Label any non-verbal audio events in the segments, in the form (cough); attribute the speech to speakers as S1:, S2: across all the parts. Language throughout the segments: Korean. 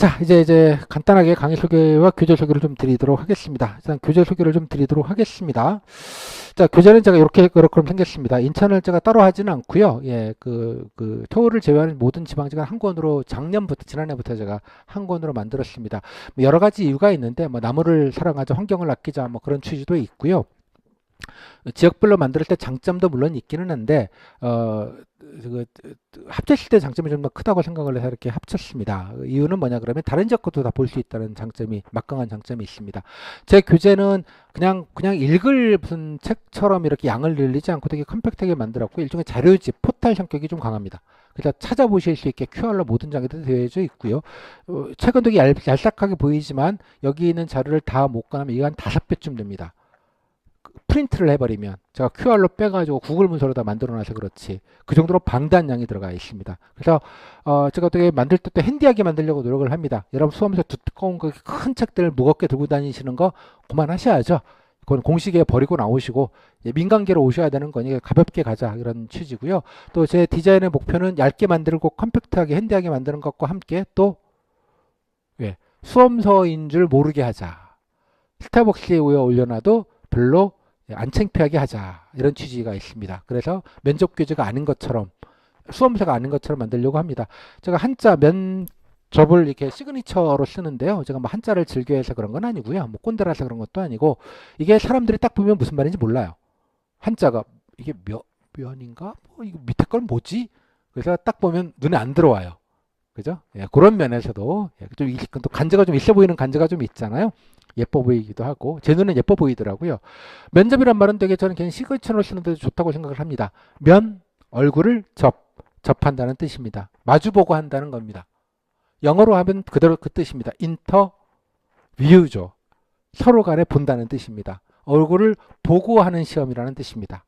S1: 자, 이제 이제 간단하게 강의 소개와 교재 소개를 좀 드리도록 하겠습니다. 일단 교재 소개를 좀 드리도록 하겠습니다. 자, 교재는 제가 이렇게 그렇게 생겼습니다. 인천을 제가 따로 하지는 않고요. 예, 그, 그, 서울을 제외하는 모든 지방직은 한 권으로 작년부터, 지난해부터 제가 한 권으로 만들었습니다. 뭐 여러 가지 이유가 있는데, 뭐 나무를 사랑하자, 환경을 아끼자, 뭐 그런 취지도 있고요. 지역별로 만들 때 장점도 물론 있기는 한데 어, 그, 합쳤을 때 장점이 좀 더 크다고 생각을 해서 이렇게 합쳤습니다. 이유는 뭐냐 그러면 다른 지역 것도 다 볼 수 있다는 장점이 막강한 장점이 있습니다. 제 교재는 그냥 그냥 읽을 무슨 책처럼 이렇게 양을 늘리지 않고 되게 컴팩트하게 만들었고 일종의 자료집 포탈 성격이 좀 강합니다. 그래서 찾아보실 수 있게 QR로 모든 장에도 되어져 있고요. 어, 책은 되게 얄, 얄싹하게 보이지만 여기 있는 자료를 다못 가면 이거 한 다섯 배쯤 됩니다. 프린트를 해버리면 제가 QR로 빼가지고 구글 문서로 다 만들어놔서 그렇지 그 정도로 방대한 양이 들어가 있습니다. 그래서 어 제가 어떻게 만들 때또 핸디하게 만들려고 노력을 합니다. 여러분 수험에서 두꺼운 그 큰 책들을 무겁게 들고 다니시는 거 그만하셔야죠. 그건 공식에 버리고 나오시고 민간계로 오셔야 되는 거니 가볍게 가자 이런 취지고요. 또 제 디자인의 목표는 얇게 만들고 컴팩트하게 핸디하게 만드는 것과 함께 또 예, 수험서인 줄 모르게 하자. 스타벅스에 올려놔도 별로 안 창피하게 하자 이런 취지가 있습니다. 그래서 면접 교재가 아닌 것처럼 수험서가 아닌 것처럼 만들려고 합니다. 제가 한자 면접을 이렇게 시그니처로 쓰는데요. 제가 뭐 한자를 즐겨해서 그런 건 아니고요. 뭐 꼰대라서 그런 것도 아니고 이게 사람들이 딱 보면 무슨 말인지 몰라요. 한자가 이게 면 면인가? 뭐 이거 밑에 건 뭐지? 그래서 딱 보면 눈에 안 들어와요. 그죠? 예, 그런 면에서도 예, 좀 간제가 좀 있어 보이는 간제가 좀 있잖아요. 예뻐 보이기도 하고 제 눈은 예뻐 보이더라고요. 면접이란 말은 되게 저는 그냥 시그처럼 쓰는데도 좋다고 생각을 합니다. 면 얼굴을 접 접한다는 뜻입니다. 마주보고 한다는 겁니다. 영어로 하면 그대로 그 뜻입니다. 인터 뷰죠. 서로 간에 본다는 뜻입니다. 얼굴을 보고 하는 시험이라는 뜻입니다.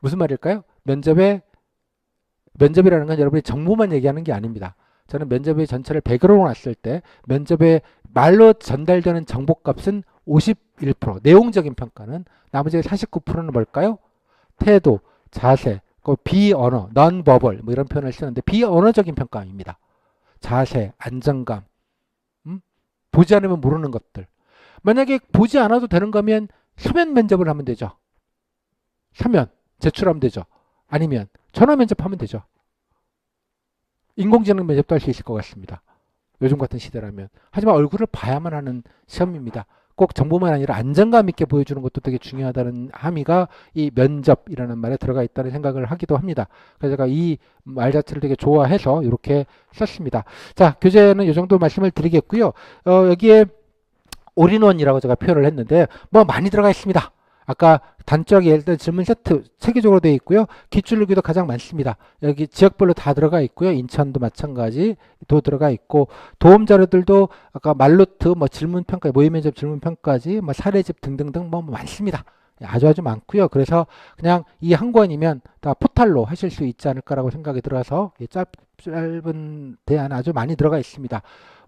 S1: 무슨 말일까요? 면접에 면접이라는 건 여러분이 정보만 얘기하는 게 아닙니다. 저는 면접의 전체를 100으로 놨을 때 면접에 말로 전달되는 정보값은 51%, 내용적인 평가는 나머지 49%는 뭘까요? 태도, 자세, 그 비언어, non-verbal 뭐 이런 표현을 쓰는데 비언어적인 평가입니다. 자세, 안정감, 음? 보지 않으면 모르는 것들. 만약에 보지 않아도 되는 거면 서면 면접을 하면 되죠. 서면 제출하면 되죠. 아니면 전화 면접하면 되죠. 인공지능 면접도 할 수 있을 것 같습니다. 요즘 같은 시대라면. 하지만 얼굴을 봐야만 하는 시험입니다. 꼭 정보만 아니라 안정감 있게 보여주는 것도 되게 중요하다는 함의가 이 면접이라는 말에 들어가 있다는 생각을 하기도 합니다. 그래서 제가 이 말 자체를 되게 좋아해서 이렇게 썼습니다. 자, 교재는 이 정도 말씀을 드리겠고요. 어, 여기에 올인원이라고 제가 표현을 했는데 뭐 많이 들어가 있습니다. 아까 단적이 예를 들어 질문 세트 체계적으로 되어 있고요. 기출루기도 가장 많습니다. 여기 지역별로 다 들어가 있고요. 인천도 마찬가지 도 들어가 있고 도움 자료들도 아까 말루트 뭐 질문 평가 모의 면접 질문 평가지 뭐 사례집 등등등 뭐 많습니다. 아주 아주 많고요. 그래서 그냥 이 한 권이면 다 포탈로 하실 수 있지 않을까라고 생각이 들어서 짧, 짧은 대안 아주 많이 들어가 있습니다.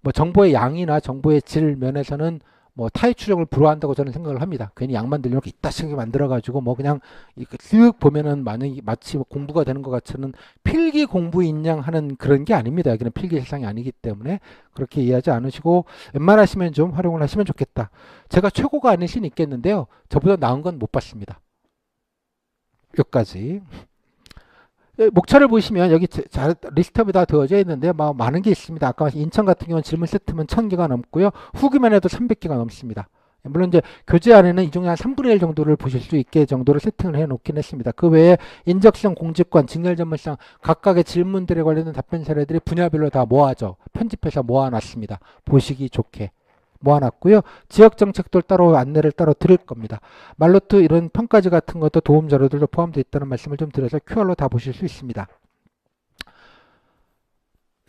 S1: 뭐 정보의 양이나 정보의 질 면에서는 뭐 타의 추정을 불허한다고 저는 생각을 합니다. 괜히 양만 들려 이렇게 이따시게 만들어가지고 뭐 그냥 쓱 보면은 마치 뭐 공부가 되는 것 같은 필기 공부 인 양 하는 그런 게 아닙니다. 여기는 필기 세상이 아니기 때문에 그렇게 이해하지 않으시고 웬만하시면 좀 활용을 하시면 좋겠다. 제가 최고가 아닐 수는 있겠는데요. 저보다 나은 건 못 봤습니다. 여기까지. 예, 목차를 보시면 여기 자, 리스트업이 다 되어져 있는데 뭐 많은 게 있습니다. 아까 인천 같은 경우는 질문 세트면 1000개가 넘고요. 후기만 해도 300개가 넘습니다. 물론 이제 교재 안에는 이 중에 한 3분의 1 정도를 보실 수 있게 정도로 세팅을 해 놓긴 했습니다. 그 외에 인적성, 공직관, 직렬 전문성 각각의 질문들에 관련된 답변 사례들이 분야별로 다 모아져 편집해서 모아 놨습니다. 보시기 좋게. 모아놨고요. 지역 정책도 따로 안내를 따로 드릴 겁니다. 말로트 이런 평가지 같은 것도 도움 자료들도 포함되어 있다는 말씀을 좀 드려서 QR로 다 보실 수 있습니다.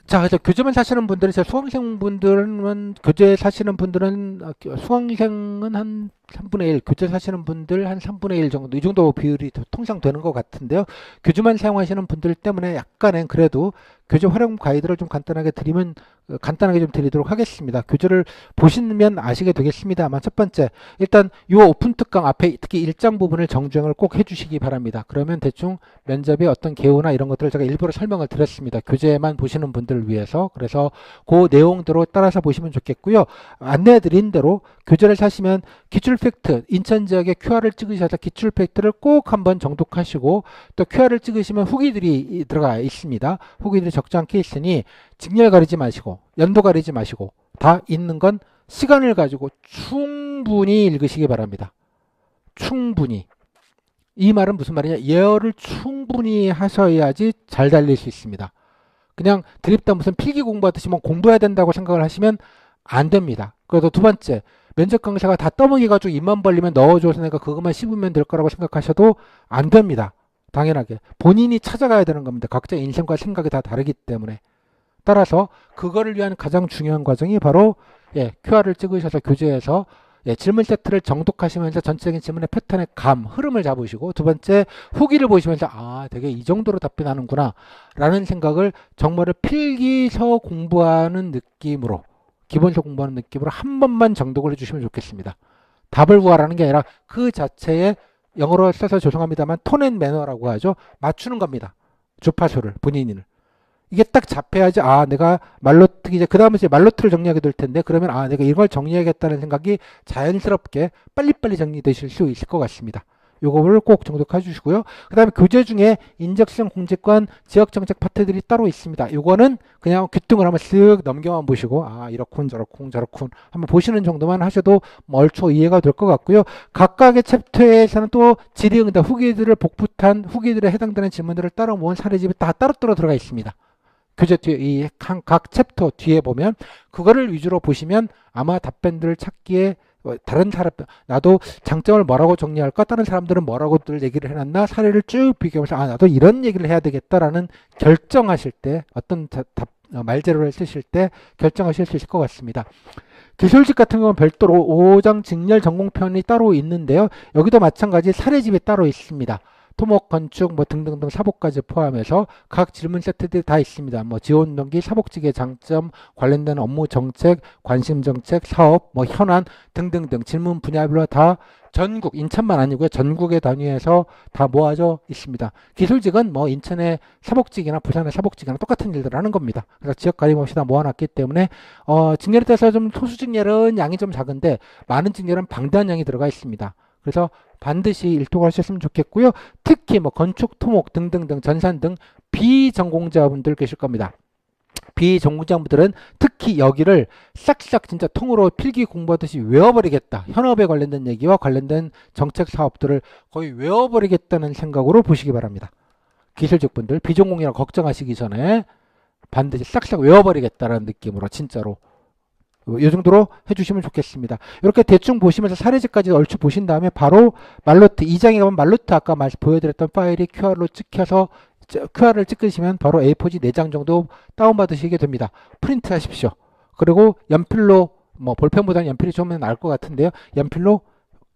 S1: 자, 그래서 교재만 사시는 분들은, 수강생 분들은, 교재 사시는 분들은, 수강생은 한 3분의 1, 교재 사시는 분들 한 3분의 1 정도, 이 정도 비율이 더 통상 되는 것 같은데요. 교주만 사용하시는 분들 때문에 약간은 그래도 교재 활용 가이드를 좀 간단하게 드리면, 어, 간단하게 좀 드리도록 하겠습니다. 교재를 보시면 아시게 되겠습니다만, 첫 번째, 일단 이 오픈 특강 앞에 특히 일장 부분을 정주행을 꼭 해주시기 바랍니다. 그러면 대충 면접의 어떤 개요나 이런 것들을 제가 일부러 설명을 드렸습니다. 교재만 보시는 분들을 위해서. 그래서 그 내용대로 따라서 보시면 좋겠고요. 안내해 드린 대로 교재를 사시면 기출 팩트, 인천 지역의 QR을 찍으셔서 기출 팩트를 꼭 한번 정독하시고 또 QR을 찍으시면 후기들이 들어가 있습니다. 후기들이 적지 않게 있으니 직렬 가리지 마시고 연도 가리지 마시고 다 있는 건 시간을 가지고 충분히 읽으시기 바랍니다. 충분히. 이 말은 무슨 말이냐? 예열을 충분히 하셔야지 잘 달릴 수 있습니다. 그냥 드립다 무슨 필기 공부하듯이 뭐 공부해야 된다고 생각을 하시면 안 됩니다. 그래서 두 번째, 면접 강사가 다 떠먹이 가지고 입만 벌리면 넣어줘서 내가 그것만 씹으면 될 거라고 생각하셔도 안 됩니다. 당연하게. 본인이 찾아가야 되는 겁니다. 각자 인생과 생각이 다 다르기 때문에. 따라서 그거를 위한 가장 중요한 과정이 바로 예, QR을 찍으셔서 교재에서 예, 질문 세트를 정독하시면서 전체적인 질문의 패턴의 감, 흐름을 잡으시고 두 번째 후기를 보시면서 아, 되게 이 정도로 답변하는구나 라는 생각을 정말을 필기서 공부하는 느낌으로 기본서 공부하는 느낌으로 한 번만 정독을 해주시면 좋겠습니다. 답을 구하라는 게 아니라 그 자체에 영어로 써서 죄송합니다만 톤앤 매너라고 하죠. 맞추는 겁니다. 주파수를 본인을. 이게 딱 잡혀야지 아 내가 말로트 이제 그 다음에 이제 말로트를 정리하게 될 텐데 그러면 아 내가 이걸 정리하겠다는 생각이 자연스럽게 빨리빨리 정리되실 수 있을 것 같습니다. 요거를 꼭 정독해 주시고요. 그 다음에 교재 중에 인적성 공직관 지역정책 파트들이 따로 있습니다. 요거는 그냥 귀뚱을 한번 쓱 넘겨만 보시고 아 이렇군 저렇군 저렇군 한번 보시는 정도만 하셔도 뭐 얼추 이해가 될 것 같고요. 각각의 챕터에서는 또 질의응답 후기들을 복붙한 후기들에 해당되는 질문들을 따로 모은 사례집이 다 따로따로 들어가 있습니다. 교재 뒤에 이각 챕터 뒤에 보면 그거를 위주로 보시면 아마 답변들을 찾기에 어, 다른 사람 나도 장점을 뭐라고 정리할까 다른 사람들은 뭐라고들 얘기를 해놨나 사례를 쭉 비교하면서 아 나도 이런 얘기를 해야 되겠다라는 결정하실 때 어떤 자, 답, 어, 말재료를 쓰실 때 결정하실 수 있을 것 같습니다. 기술직 같은 경우는 별도로 5장 직렬 전공편이 따로 있는데요. 여기도 마찬가지 사례집이 따로 있습니다. 토목, 건축, 뭐 등등등 사복까지 포함해서 각 질문 세트들이 다 있습니다. 뭐 지원 동기, 사복직의 장점, 관련된 업무 정책, 관심 정책, 사업, 뭐 현안 등등등 질문 분야별로 다 전국, 인천만 아니고요. 전국의 단위에서 다 모아져 있습니다. 기술직은 뭐 인천의 사복직이나 부산의 사복직이나 똑같은 일들을 하는 겁니다. 그래서 지역 가림 없이 다 모아놨기 때문에 어, 직렬에 따라서 좀 소수직렬은 양이 좀 작은데 많은 직렬은 방대한 양이 들어가 있습니다. 그래서 반드시 일독을 하셨으면 좋겠고요. 특히 뭐 건축, 토목 등등등 전산 등 비전공자분들 계실 겁니다. 비전공자분들은 특히 여기를 싹싹 진짜 통으로 필기 공부하듯이 외워버리겠다. 현업에 관련된 얘기와 관련된 정책 사업들을 거의 외워버리겠다는 생각으로 보시기 바랍니다. 기술직 분들 비전공이라고 걱정하시기 전에 반드시 싹싹 외워버리겠다는 느낌으로 진짜로 이 정도로 해주시면 좋겠습니다. 이렇게 대충 보시면서 사례집까지 얼추 보신 다음에 바로 말로트 2장에 가면 말로트 아까 말 보여드렸던 파일이 QR로 찍혀서 QR을 찍으시면 바로 A4지 4장 정도 다운받으시게 됩니다. 프린트 하십시오. 그리고 연필로 뭐 볼펜보다는 연필이 좀 나을 것 같은데요. 연필로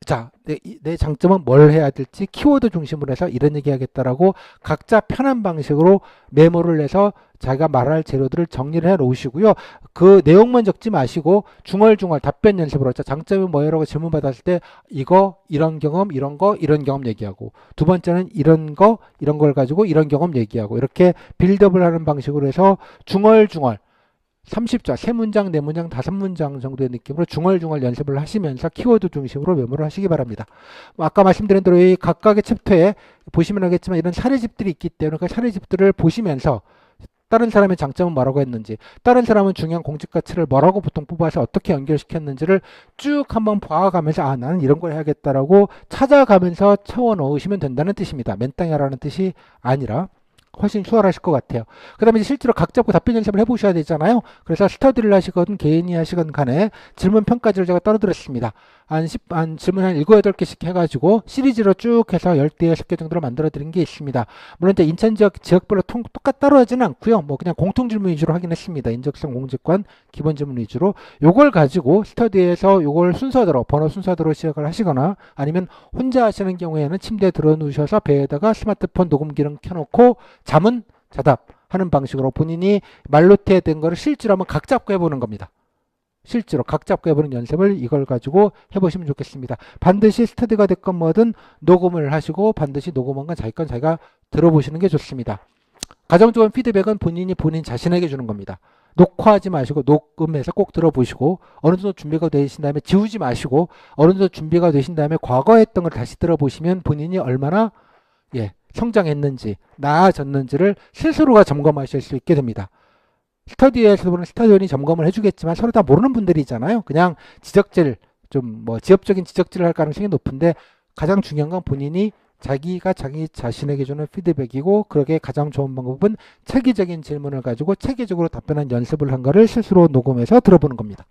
S1: 자, 내, 내 장점은 뭘 해야 될지 키워드 중심으로 해서 이런 얘기 하겠다라고 각자 편한 방식으로 메모를 해서 자기가 말할 재료들을 정리를 해 놓으시고요. 그 내용만 적지 마시고 중얼중얼 답변 연습으로 자, 장점이 뭐예요라고 질문 받았을 때 이거 이런 경험 이런 거 이런 경험 얘기하고. 두 번째는 이런 거 이런 걸 가지고 이런 경험 얘기하고. 이렇게 빌드업을 하는 방식으로 해서 중얼중얼 30자, 세 문장, 네 문장, 다섯 문장 정도의 느낌으로 중얼중얼 연습을 하시면서 키워드 중심으로 메모를 하시기 바랍니다. 뭐 아까 말씀드린 대로 이 각각의 챕터에 보시면 알겠지만 이런 사례집들이 있기 때문에 그 사례집들을 보시면서 다른 사람의 장점은 뭐라고 했는지, 다른 사람은 중요한 공직 가치를 뭐라고 보통 뽑아서 어떻게 연결시켰는지를 쭉 한번 봐가면서 아 나는 이런 걸 해야겠다라고 찾아가면서 채워 넣으시면 된다는 뜻입니다. 맨땅이라는 뜻이 아니라 훨씬 수월하실 것 같아요. 그 다음에 실제로 각 잡고 답변 연습을 해보셔야 되잖아요. 그래서 스터디를 하시건 개인이 하시건 간에 질문 평가지를 제가 떨어뜨렸습니다. 한 10, 한 질문 한 7, 8개씩 해가지고 시리즈로 쭉 해서 10대, 10개 정도로 만들어 드린 게 있습니다. 물론 이제 인천 지역, 지역별로 통, 똑같 따로하지는 않고요. 뭐 그냥 공통 질문 위주로 하긴 했습니다. 인적성 공직관 기본 질문 위주로. 요걸 가지고 스터디에서 요걸 순서대로, 번호 순서대로 시작을 하시거나 아니면 혼자 하시는 경우에는 침대에 들어 누우셔서 배에다가 스마트폰 녹음 기능 켜놓고 잠은 자답 하는 방식으로 본인이 말로트에 된 거를 실제로 한번 각 잡고 해보는 겁니다. 실제로 각 잡고 해보는 연습을 이걸 가지고 해보시면 좋겠습니다. 반드시 스터디가 됐건 뭐든 녹음을 하시고 반드시 녹음한 건 자기 건 자기가 들어보시는 게 좋습니다. 가장 좋은 피드백은 본인이 본인 자신에게 주는 겁니다. 녹화하지 마시고 녹음해서 꼭 들어보시고 어느 정도 준비가 되신 다음에 지우지 마시고 어느 정도 준비가 되신 다음에 과거에 했던 걸 다시 들어보시면 본인이 얼마나 예, 성장했는지 나아졌는지를 스스로가 점검하실 수 있게 됩니다. 스터디에서 보는 스터디원이 점검을 해주겠지만 서로 다 모르는 분들이잖아요. 그냥 지적질 좀 뭐 지엽적인 지적질을 할 가능성이 높은데 가장 중요한 건 본인이 자기가 자기 자신에게 주는 피드백이고 그러게 가장 좋은 방법은 체계적인 질문을 가지고 체계적으로 답변한 연습을 한 거를 스스로 녹음해서 들어보는 겁니다.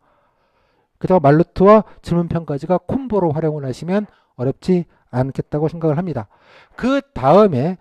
S1: 그다음 말루트와 질문 평가지가 콤보로 활용을 하시면 어렵지 않겠다고 생각을 합니다. 그 다음에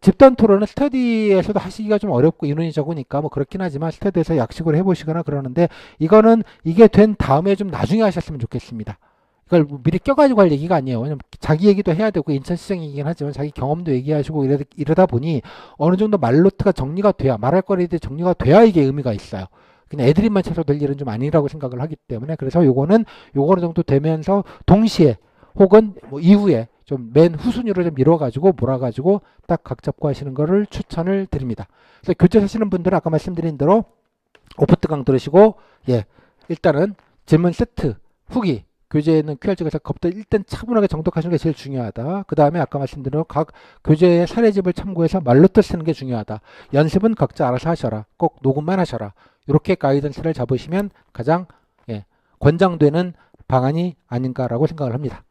S1: 집단 토론은 스터디에서도 하시기가 좀 어렵고 인원이 적으니까 뭐 그렇긴 하지만 스터디에서 약식으로 해보시거나 그러는데 이거는 이게 된 다음에 좀 나중에 하셨으면 좋겠습니다. 이걸 미리 껴가지고 할 얘기가 아니에요. 왜냐면 자기 얘기도 해야 되고 인천시장이긴 하지만 자기 경험도 얘기하시고 이러, 이러다 보니 어느 정도 말로트가 정리가 돼야 말할 거리들이 정리가 돼야 이게 의미가 있어요. 그냥 애드립만 쳐서 될 일은 좀 아니라고 생각을 하기 때문에 그래서 요거는 요거 정도 되면서 동시에 혹은 뭐 이후에 좀 맨 후순위로 좀 밀어가지고 몰아가지고 딱 각 잡고 하시는 거를 추천을 드립니다. 그래서 교재 사시는 분들은 아까 말씀드린 대로 오프트 강 들으시고 예 일단은 질문 세트 후기 교재에는 QR지가 겁도 일단 차분하게 정독하시는 게 제일 중요하다. 그 다음에 아까 말씀드린 각 교재의 사례집을 참고해서 말로 뜻 쓰는 게 중요하다. 연습은 각자 알아서 하셔라. 꼭 녹음만 하셔라. 이렇게 가이던스를 잡으시면 가장 예, 권장되는 방안이 아닌가라고 생각을 합니다.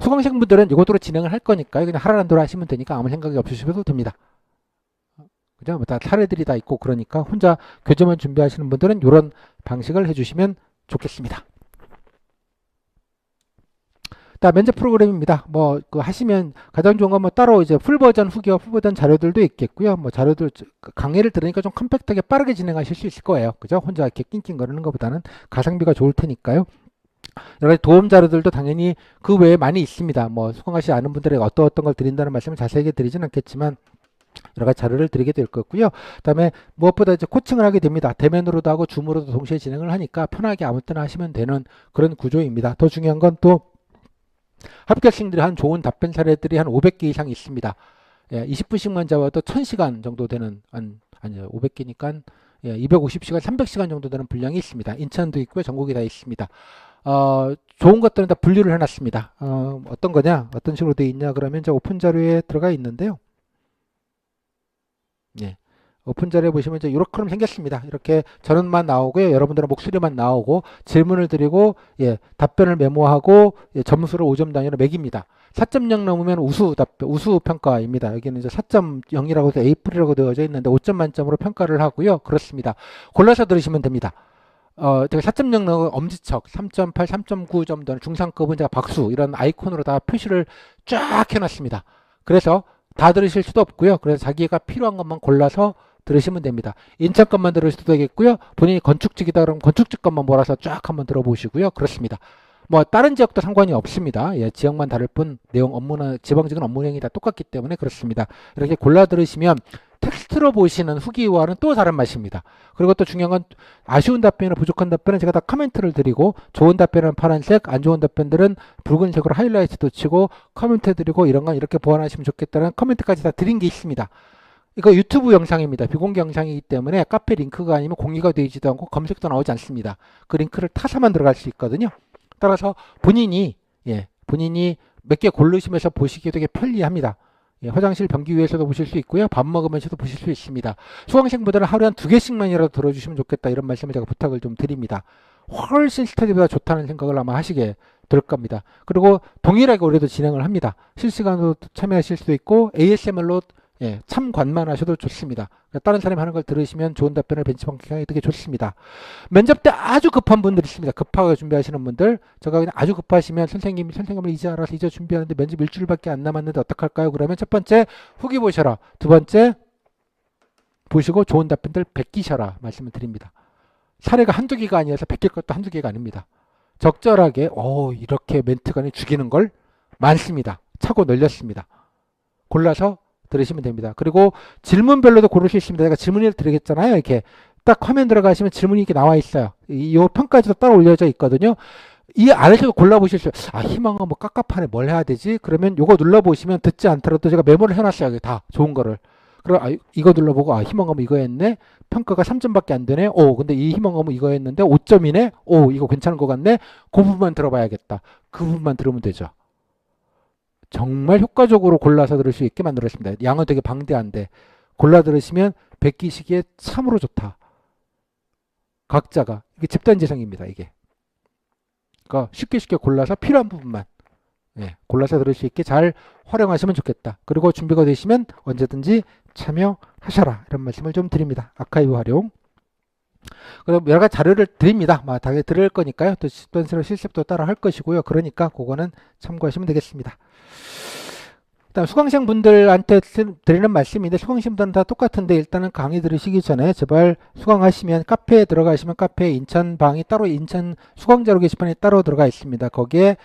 S1: 수강생 분들은 이것으로 진행을 할 거니까요. 그냥 하라는 대로 하시면 되니까 아무 생각이 없으셔도 됩니다. 그죠? 뭐다 사례들이 다 있고 그러니까 혼자 교재만 준비하시는 분들은 이런 방식을 해주시면 좋겠습니다. 다 면접 프로그램입니다. 뭐 그 하시면 가장 좋은 건 뭐 따로 이제 풀 버전 후기와 풀 버전 자료들도 있겠고요. 뭐 자료들 강의를 들으니까 좀 컴팩트하게 빠르게 진행하실 수 있을 거예요. 그죠? 혼자 이렇게 낑낑거리는 것보다는 가성비가 좋을 테니까요. 여러 가지 도움 자료들도 당연히 그 외에 많이 있습니다. 뭐 수강하시 아는 분들에게 어떤 어떤 걸 드린다는 말씀을 자세하게 드리진 않겠지만 여러 가지 자료를 드리게 될 거고요. 그다음에 무엇보다 이제 코칭을 하게 됩니다. 대면으로도 하고 줌으로도 동시에 진행을 하니까 편하게 아무 때나 하시면 되는 그런 구조입니다. 더 중요한 건 또 합격생들이 한 좋은 답변 사례들이 한 500개 이상 있습니다. 예, 20분씩만 잡아도 1000시간 정도 되는 한 아니요 500개니까 예, 250시간, 300시간 정도 되는 분량이 있습니다. 인천도 있고요, 전국이 다 있습니다. 어, 좋은 것들은 다 분류를 해놨습니다. 어, 어떤 거냐, 어떤 식으로 되어 있냐 그러면 이제 오픈 자료에 들어가 있는데요. 예. 오픈 자료에 보시면 이제 이렇게 생겼습니다. 이렇게 전원만 나오고요. 여러분들의 목소리만 나오고 질문을 드리고 예, 답변을 메모하고 예, 점수를 5점 단위로 매깁니다. 4.0 넘으면 우수 답변, 우수 평가입니다. 여기는 이제 4.0이라고 해서 에이프리라고 되어져 있는데 5점 만점으로 평가를 하고요. 그렇습니다. 골라서 들으시면 됩니다. 어, 제가 4.0 넣은 엄지척, 3.8, 3.9 정도는 중상급은 제가 박수, 이런 아이콘으로 다 표시를 쫙 해놨습니다. 그래서 다 들으실 수도 없고요. 그래서 자기가 필요한 것만 골라서 들으시면 됩니다. 인천 것만 들으셔도 되겠고요. 본인이 건축직이다 그러면 건축직 것만 몰아서 쫙 한번 들어보시고요. 그렇습니다. 뭐 다른 지역도 상관이 없습니다. 예, 지역만 다를 뿐 내용 업무나 지방직은 업무 내용이 다 똑같기 때문에 그렇습니다. 이렇게 골라 들으시면 텍스트로 보시는 후기와는 또 다른 맛입니다. 그리고 또 중요한 건 아쉬운 답변이나 부족한 답변은 제가 다 코멘트를 드리고 좋은 답변은 파란색, 안 좋은 답변들은 붉은색으로 하이라이트도 치고 코멘트 드리고 이런 건 이렇게 보완하시면 좋겠다는 코멘트까지 다 드린 게 있습니다. 이거 유튜브 영상입니다. 비공개 영상이기 때문에 카페 링크가 아니면 공개가 되지도 않고 검색도 나오지 않습니다. 그 링크를 타서만 들어갈 수 있거든요. 따라서 본인이 예, 본인이 몇 개 고르시면서 보시기 되게 편리합니다. 예, 화장실 변기 위에서도 보실 수 있고요. 밥 먹으면서도 보실 수 있습니다. 수강생 분들은 하루에 한 두 개씩만이라도 들어주시면 좋겠다 이런 말씀을 제가 부탁을 좀 드립니다. 훨씬 스터디보다 좋다는 생각을 아마 하시게 될 겁니다. 그리고 동일하게 올해도 진행을 합니다. 실시간으로 참여하실 수도 있고 ASMR로 예, 참관만 하셔도 좋습니다. 그러니까 다른 사람이 하는 걸 들으시면 좋은 답변을 벤치마킹하기 되게 좋습니다. 면접 때 아주 급한 분들 있습니다. 급하게 준비하시는 분들. 제가 그냥 아주 급하시면 선생님이 선생님을 이제 알아서 이제 준비하는데 면접 일주일밖에 안 남았는데 어떡할까요? 그러면 첫 번째 후기 보셔라. 두 번째 보시고 좋은 답변들 베끼셔라 말씀을 드립니다. 사례가 한두 개가 아니어서 베낄 것도 한두 개가 아닙니다. 적절하게 어 이렇게 멘트간이 죽이는 걸 많습니다. 차고 널렸습니다. 골라서 들으시면 됩니다. 그리고 질문별로도 고를 수 있습니다. 제가 질문을 드리겠잖아요. 이렇게 딱 화면 들어가시면 질문이 이렇게 나와 있어요. 이, 이 편까지도 따로 올려져 있거든요. 이 안에서도 골라보실 수, 아, 희망은 뭐 깝깝하네. 뭘 해야 되지? 그러면 요거 눌러보시면 듣지 않더라도 제가 메모를 해놨어요. 여기 다 좋은 거를. 그럼 아, 이거 눌러보고, 아, 희망은 이거 했네? 평가가 3점밖에 안 되네? 오, 근데 이 희망은 이거 했는데 5점이네? 오, 이거 괜찮은 것 같네? 그 부분만 들어봐야겠다. 그 부분만 들으면 되죠. 정말 효과적으로 골라서 들을 수 있게 만들었습니다. 양은 되게 방대한데 골라 들으시면 베끼시기에 참으로 좋다. 각자가 이게 집단 지성입니다. 이게 그러니까 쉽게 쉽게 골라서 필요한 부분만 예, 골라서 들을 수 있게 잘 활용하시면 좋겠다. 그리고 준비가 되시면 언제든지 참여하셔라 이런 말씀을 좀 드립니다. 아카이브 활용. 그럼 여러 가지 자료를 드립니다. 막 당연히 들을 거니까요. 또 집단세로 실습도 따라 할 것이고요. 그러니까 그거는 참고하시면 되겠습니다. 일단 수강생 분들한테 드리는 말씀인데 수강생 분들은 다 똑같은데 일단은 강의 들으시기 전에 제발 수강하시면 카페에 들어가시면 카페에 인천 방이 따로 인천 수강자로 게시판에 따로 들어가 있습니다. 거기에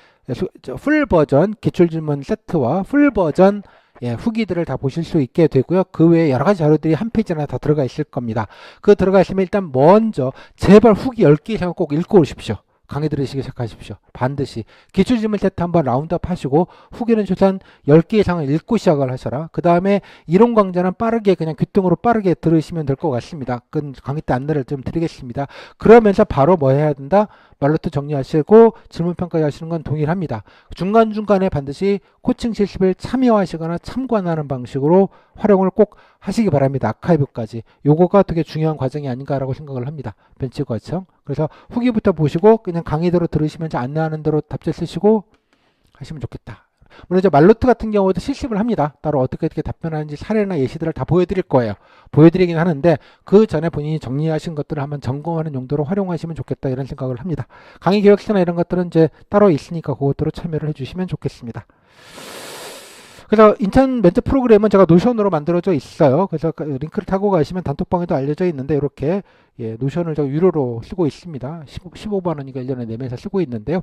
S1: 풀 버전 기출 질문 세트와 풀 버전 예, 후기들을 다 보실 수 있게 되고요. 그 외에 여러 가지 자료들이 한 페이지나 다 들어가 있을 겁니다. 그 들어가 있으면 일단 먼저 제발 후기 10개 이상 꼭 읽고 오십시오. 강의 들으시기 시작하십시오. 반드시 기출질문 세트 한번 라운드업 하시고 후기는 최소한 10개 이상을 읽고 시작을 하셔라. 그 다음에 이론 강좌는 빠르게 그냥 귀등으로 빠르게 들으시면 될 것 같습니다. 그 강의 때 안내를 좀 드리겠습니다. 그러면서 바로 뭐 해야 된다? 말로트 정리하시고 질문 평가를 하시는 건 동일합니다. 중간중간에 반드시 코칭 실습을 참여하시거나 참관하는 방식으로 활용을 꼭 하시기 바랍니다. 아카이브까지. 요거가 되게 중요한 과정이 아닌가라고 생각을 합니다. 벤치 과정. 그래서 후기부터 보시고 그냥 강의대로 들으시면서 안내하는 대로 답재 쓰시고 하시면 좋겠다. 물론 이제 말로트 같은 경우도 실습을 합니다. 따로 어떻게 어떻게 답변하는지 사례나 예시들을 다 보여드릴 거예요. 보여드리긴 하는데 그 전에 본인이 정리하신 것들을 한번 점검하는 용도로 활용하시면 좋겠다 이런 생각을 합니다. 강의 계획서나 이런 것들은 이제 따로 있으니까 그것들로 참여를 해주시면 좋겠습니다. 그래서 인천 면접 프로그램은 제가 노션으로 만들어져 있어요. 그래서 그 링크를 타고 가시면 단톡방에도 알려져 있는데 이렇게 예, 노션을 제가 유료로 쓰고 있습니다. 15, 만 원이니까 1년에 내면서 쓰고 있는데요.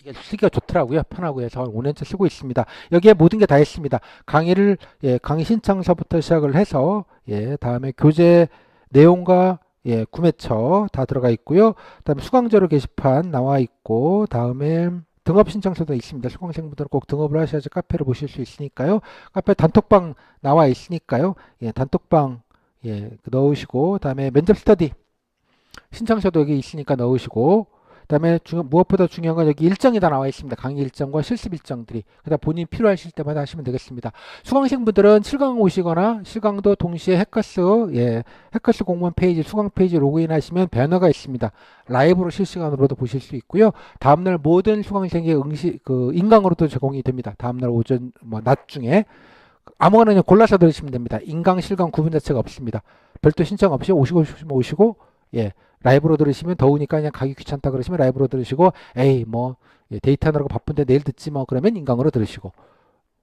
S1: 이게 쓰기가 좋더라고요. 편하고 해서 5년째 쓰고 있습니다. 여기에 모든 게 다 있습니다. 강의를 예, 강의 신청서부터 시작을 해서 예, 다음에 교재 내용과 예, 구매처 다 들어가 있고요. 그다음에 수강자료 게시판 나와 있고 다음에 등업 신청서도 있습니다. 수강생분들은 꼭 등업을 하셔야지 카페를 보실 수 있으니까요. 카페 단톡방 나와 있으니까요. 예, 단톡방 예, 넣으시고 다음에 면접 스터디 신청서도 여기 있으니까 넣으시고 그다음에 중, 무엇보다 중요한 건 여기 일정이 다 나와 있습니다. 강의 일정과 실습 일정들이. 그다 본인 필요하실 때마다 하시면 되겠습니다. 수강생 분들은 7강 오시거나 실강도 동시에 해커스 예, 해커스 공무원 페이지 수강 페이지 로그인 하시면 배너가 있습니다. 라이브로 실시간으로도 보실 수 있고요. 다음날 모든 수강생의 응시 그 인강으로도 제공이 됩니다. 다음날 오전 뭐 낮 중에 아무거나 그냥 골라서 들으시면 됩니다. 인강 실강 구분 자체가 없습니다. 별도 신청 없이 오시고 싶으면 오시고 예. 라이브로 들으시면 더우니까 그냥 가기 귀찮다 그러시면 라이브로 들으시고 에이 뭐 예, 데이터 하느라고 바쁜데 내일 듣지 뭐 그러면 인강으로 들으시고.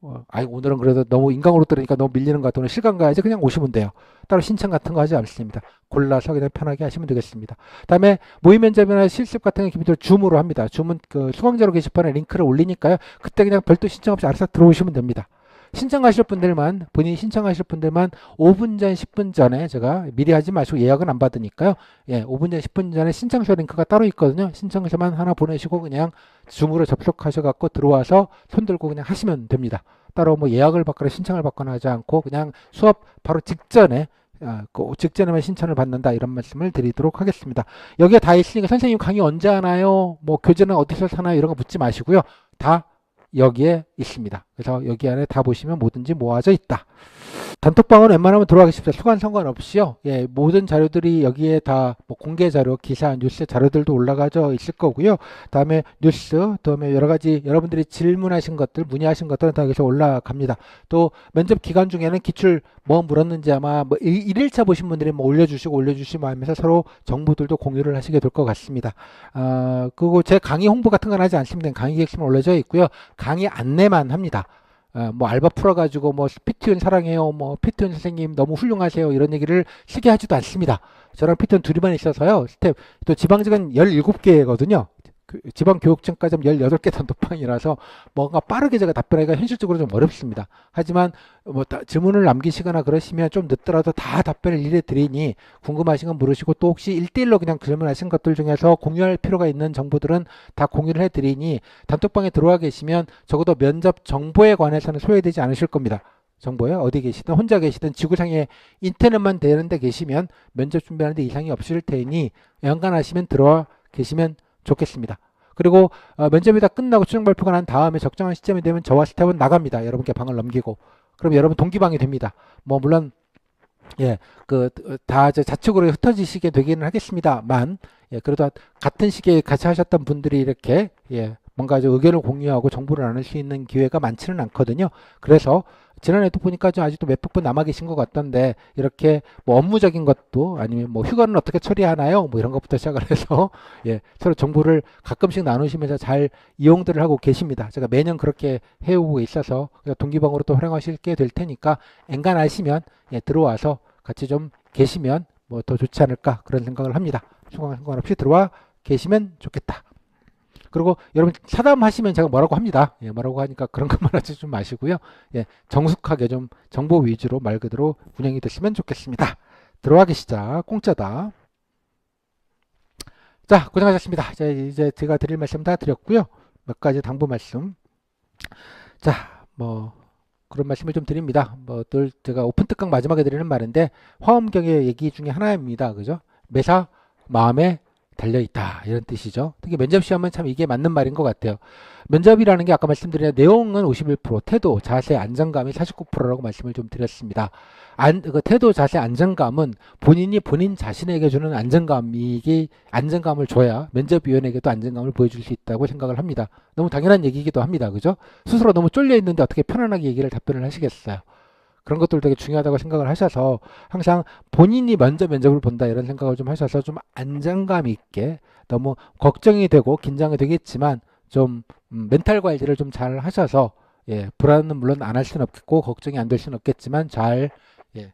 S1: 어, 아이 오늘은 그래도 너무 인강으로 들으니까 너무 밀리는 것 같아. 오늘 실강 가야지 그냥 오시면 돼요. 따로 신청 같은 거 하지 않습니다. 골라서 그냥 편하게 하시면 되겠습니다. 다음에 모의 면접이나 실습 같은 거 기본적으로 줌으로 합니다. 줌은 그 수강자로 게시판에 링크를 올리니까요. 그때 그냥 별도 신청 없이 알아서 들어오시면 됩니다 신청하실 분들만 본인이 신청하실 분들만 5분 전 10분 전에 제가 미리 하지 마시고 예약은 안 받으니까요. 예, 5분 전 10분 전에 신청서 링크가 따로 있거든요. 신청서만 하나 보내시고 그냥 줌으로 접속하셔 갖고 들어와서 손 들고 그냥 하시면 됩니다. 따로 뭐 예약을 받거나 신청을 받거나 하지 않고 그냥 수업 바로 직전에 아, 그 직전에만 신청을 받는다 이런 말씀을 드리도록 하겠습니다. 여기에 다 있으니까 선생님 강의 언제 하나요? 뭐 교재는 어디서 사나요? 이런 거 묻지 마시고요. 다 여기에 있습니다. 그래서 여기 안에 다 보시면 뭐든지 모아져 있다. 단톡방은 웬만하면 들어가기 쉽다. 수간 상관없이요. 예, 모든 자료들이 여기에 다 뭐 공개 자료, 기사, 뉴스 자료들도 올라가져 있을 거고요. 다음에 뉴스, 다음에 여러 가지 여러분들이 질문하신 것들, 문의하신 것들은 다 여기서 올라갑니다. 또 면접 기간 중에는 기출 뭐 물었는지 아마 뭐 1, 일차 보신 분들이 뭐 올려주시고 올려주시고 하면서 서로 정보들도 공유를 하시게 될 것 같습니다. 아, 그리고 제 강의 홍보 같은 건 하지 않습니다. 강의 계획서만 올려져 있고요. 강의 안내 만 합니다. 어, 뭐 알바 풀어가지고 뭐 피트윤 사랑해요, 뭐 피트윤 선생님 너무 훌륭하세요 이런 얘기를 시게 하지도 않습니다. 저랑 피트윤 둘이만 있어서요. 스텝 또 지방직은 17개거든요. 그 지방교육청까지 하면 18개 단톡방이라서 뭔가 빠르게 제가 답변하기가 현실적으로 좀 어렵습니다. 하지만 뭐 다- 질문을 남기시거나 그러시면 좀 늦더라도 다 답변을 일일이 드리니 궁금하신 건 물으시고 또 혹시 1대1로 그냥 질문하신 것들 중에서 공유할 필요가 있는 정보들은 다 공유를 해 드리니 단톡방에 들어와 계시면 적어도 면접 정보에 관해서는 소외되지 않으실 겁니다. 정보에 어디 계시든 혼자 계시든 지구상에 인터넷만 되는 데 계시면 면접 준비하는데 이상이 없을 테니 연관하시면 들어와 계시면 좋겠습니다. 그리고 어, 면접이 다 끝나고 최종 발표가 난 다음에 적정한 시점이 되면 저와 스텝은 나갑니다. 여러분께 방을 넘기고 그럼 여러분 동기방이 됩니다. 뭐 물론 예, 그 다 좌측으로 흩어지시게 되기는 하겠습니다만 예, 그래도 같은 시기에 같이 하셨던 분들이 이렇게 예, 뭔가 좀 의견을 공유하고 정보를 나눌 수 있는 기회가 많지는 않거든요. 그래서 지난해도 보니까 좀 아직도 몇백 분 남아 계신 것 같던데 이렇게 뭐 업무적인 것도 아니면 뭐 휴가는 어떻게 처리하나요? 뭐 이런 것부터 시작을 해서 (laughs) 예, 서로 정보를 가끔씩 나누시면서 잘 이용들을 하고 계십니다. 제가 매년 그렇게 해오고 있어서 동기방으로 또 활용하실게 될 테니까 엔간하시면 예, 들어와서 같이 좀 계시면 뭐 더 좋지 않을까 그런 생각을 합니다. 상관 상관없이 들어와 계시면 좋겠다. 그리고 여러분 차담하시면 제가 뭐라고 합니다. 예, 뭐라고 하니까 그런 것만 하지 좀 마시고요. 예, 정숙하게 좀 정보 위주로 말 그대로 운영이 됐으면 좋겠습니다. 들어와 계시자 공짜다. 자, 고생하셨습니다. 이제, 이제 제가 드릴 말씀 다 드렸고요. 몇 가지 당부 말씀. 자, 뭐 그런 말씀을 좀 드립니다. 뭐 늘 제가 오픈 특강 마지막에 드리는 말인데 화엄경의 얘기 중에 하나입니다. 그죠? 매사 마음에 달려 있다 이런 뜻이죠. 특히 면접 시험은 참 이게 맞는 말인 것 같아요. 면접이라는 게 아까 말씀드린 내용은 51%, 태도, 자세, 안정감이 49%라고 말씀을 좀 드렸습니다. 안, 그 태도, 자세, 안정감은 본인이 본인 자신에게 주는 안정감이 안정감을 줘야 면접위원에게도 안정감을 보여줄 수 있다고 생각을 합니다. 너무 당연한 얘기이기도 합니다. 그죠? 스스로 너무 쫄려 있는데 어떻게 편안하게 얘기를 답변을 하시겠어요? 그런 것들 되게 중요하다고 생각을 하셔서 항상 본인이 먼저 면접을 본다 이런 생각을 좀 하셔서 좀 안정감 있게 너무 걱정이 되고 긴장이 되겠지만 좀 음, 멘탈 관리를 좀 잘 하셔서 예, 불안은 물론 안 할 수는 없겠고 걱정이 안 될 수는 없겠지만 잘 예,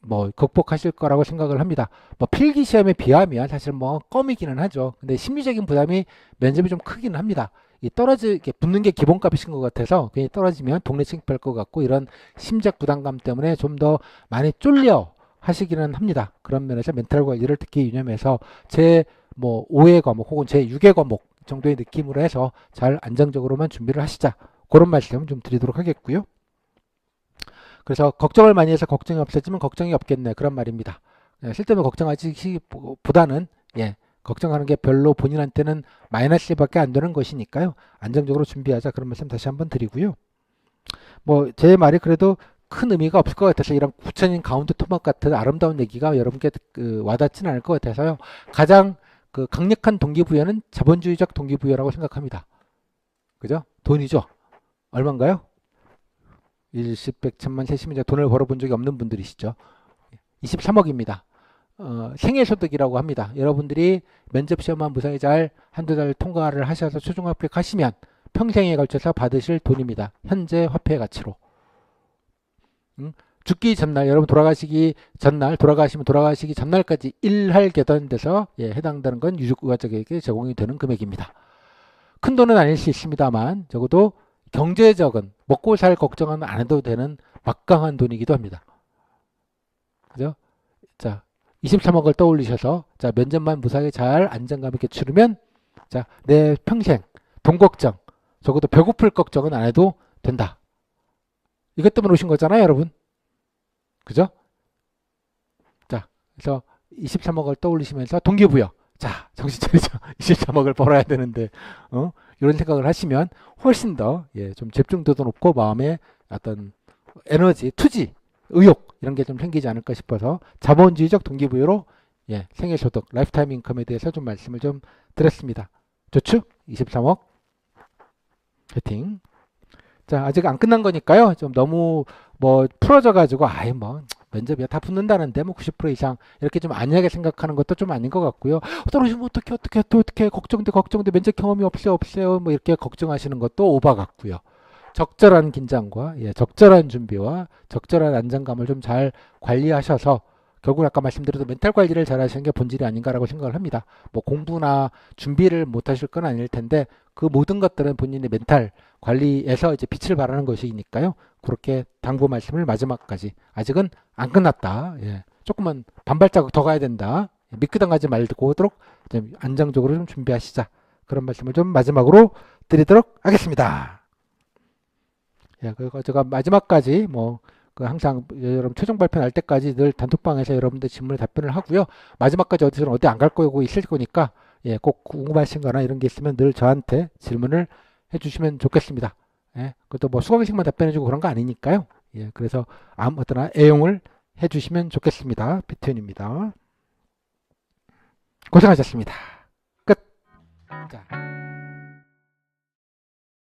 S1: 뭐 극복하실 거라고 생각을 합니다. 뭐 필기 시험에 비하면 사실 뭐 껌이기는 하죠. 근데 심리적인 부담이 면접이 좀 크기는 합니다. 이 떨어지 이렇게 붙는 게 기본값이신 것 같아서 괜히 떨어지면 동네 창피할 것 같고 이런 심적 부담감 때문에 좀 더 많이 쫄려 하시기는 합니다. 그런 면에서 멘탈 관리를 특히 유념해서 제 뭐 5회 과목 혹은 제 6회 과목 정도의 느낌으로 해서 잘 안정적으로만 준비를 하시자. 그런 말씀 좀 드리도록 하겠고요. 그래서 걱정을 많이 해서 걱정이 없어지면 걱정이 없겠네. 그런 말입니다. 예, 쓸데없는 걱정하시기보다는 예, 걱정하는 게 별로 본인한테는 마이너스밖에 안 되는 것이니까요. 안정적으로 준비하자. 그런 말씀 다시 한번 드리고요. 뭐 제 말이 그래도 큰 의미가 없을 것 같아서 이런 구천인 가운데 토막 같은 아름다운 얘기가 여러분께 그 와닿지는 않을 것 같아서요. 가장 그 강력한 동기부여는 자본주의적 동기부여라고 생각합니다. 그죠? 돈이죠. 얼마인가요? 일십, 백, 천만, 세십만 돈을 벌어본 적이 없는 분들이시죠. 23억입니다. 어, 생애소득이라고 합니다. 여러분들이 면접 시험만 무사히 잘 한두 달 통과를 하셔서 최종 합격하시면 평생에 걸쳐서 받으실 돈입니다. 현재 화폐 가치로. 음? 죽기 전날 여러분 돌아가시기 전날 돌아가시면 돌아가시기 전날까지 일할 계단돼서 예, 해당되는 건 유족가족에게 제공이 되는 금액입니다. 큰 돈은 아닐 수 있습니다만 적어도 경제적은 먹고 살 걱정은 안 해도 되는 막강한 돈이기도 합니다. 그죠? 자, 23억을 떠올리셔서 자 면접만 무사히 잘 안정감 있게 치르면 자 내 평생 돈 걱정 적어도 배고플 걱정은 안 해도 된다. 이것 때문에 오신 거잖아요, 여러분. 그죠? 자, 그래서 23억을 떠올리시면서 동기부여. 자, 정신 차리자. 23억을 (laughs) 벌어야 되는데, 어? 이런 생각을 하시면 훨씬 더 예, 좀 집중도도 높고 마음에 어떤 에너지, 투지, 의욕 이런 게 좀 생기지 않을까 싶어서 자본주의적 동기부여로 예, 생애소득, 라이프타임 인컴에 대해서 좀 말씀을 좀 드렸습니다. 좋죠? 23억 화이팅. 자, 아직 안 끝난 거니까요. 좀 너무 뭐 풀어져 가지고 아예 뭐 면접이야 다 붙는다는데 뭐 90% 이상 이렇게 좀 안하게 생각하는 것도 좀 아닌 것 같고요. 떨어지면 어떻게 어떻게 또 어떻게 걱정돼 걱정돼 면접 경험이 없어요 없어요 뭐 이렇게 걱정하시는 것도 오바 같고요. 적절한 긴장과 예, 적절한 준비와 적절한 안정감을 좀 잘 관리하셔서 결국 아까 말씀드린 멘탈 관리를 잘 하시는 게 본질이 아닌가라고 생각을 합니다. 뭐 공부나 준비를 못 하실 건 아닐 텐데 그 모든 것들은 본인의 멘탈 관리에서 이제 빛을 발하는 것이니까요. 그렇게 당부 말씀을 마지막까지 아직은 안 끝났다. 예. 조금만 반발자국 더 가야 된다. 미끄덩하지 말고 오도록 좀 안정적으로 좀 준비하시자. 그런 말씀을 좀 마지막으로 드리도록 하겠습니다. 예, 그리고 제가 마지막까지 뭐, 그 항상 여러분 최종 발표 날 때까지 늘 단톡방에서 여러분들 질문에 답변을 하고요. 마지막까지 어디서는 어디 안 갈 거고 있을 거니까 예, 꼭 궁금하신 거나 이런 게 있으면 늘 저한테 질문을 해 주시면 좋겠습니다. 예, 그것도 뭐 수강식만 답변해 주고 그런 거 아니니까요. 예, 그래서 아무 어떤 애용을 해 주시면 좋겠습니다. 비트윈입니다. 고생하셨습니다. 끝. 자.